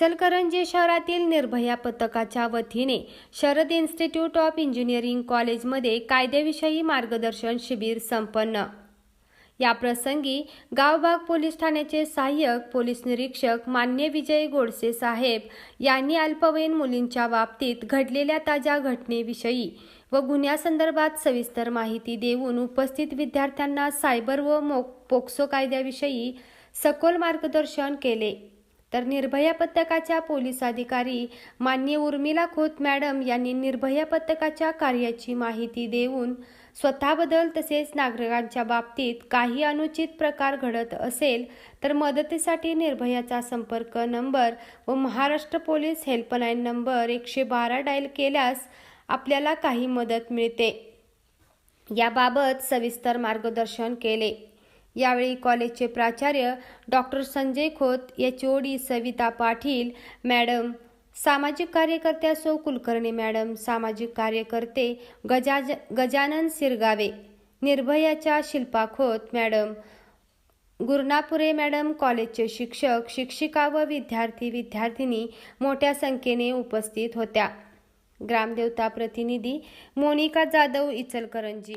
इचलकरंजी शहरातील निर्भया पथकाच्या वतीने शरद इन्स्टिट्यूट ऑफ इंजिनिअरिंग कॉलेजमध्ये कायद्याविषयी मार्गदर्शन शिबिर संपन्न. याप्रसंगी गावभाग पोलीस ठाण्याचे सहाय्यक पोलीस निरीक्षक मान्य विजय गोडसे साहेब यांनी अल्पवयीन मुलींच्या बाबतीत घडलेल्या ताज्या घटनेविषयी व गुन्ह्यासंदर्भात सविस्तर माहिती देऊन उपस्थित विद्यार्थ्यांना सायबर व मो पोक्सो कायद्याविषयी सखोल मार्गदर्शन केले. तर निर्भया पथकाच्या पोलीस अधिकारी मान्य उर्मिला खोत मॅडम यांनी निर्भया पथकाच्या कार्याची माहिती देऊन स्वतःबद्दल तसेच नागरिकांच्या बाबतीत काही अनुचित प्रकार घडत असेल तर मदतीसाठी निर्भयाचा संपर्क नंबर व महाराष्ट्र पोलीस हेल्पलाईन नंबर एकशे बारा डायल केल्यास आपल्याला काही मदत मिळते. याबाबत सविस्तर मार्गदर्शन केले. यावेळी कॉलेजचे प्राचार्य doctor Sanjay Khot H O D Savita Patil madam सामाजिक कार्यकर्त्या सौ कुलकर्णी मॅडम सामाजिक कार्यकर्ते गजाज गजानन सिरगावे निर्भयाच्या शिल्पा खोत मॅडम गुरनापुरे मॅडम कॉलेजचे शिक्षक शिक्षिका व विद्यार्थी विद्यार्थिनी मोठ्या संख्येने उपस्थित होत्या. ग्रामदेवता प्रतिनिधी मोनिका जाधव इचलकरंजी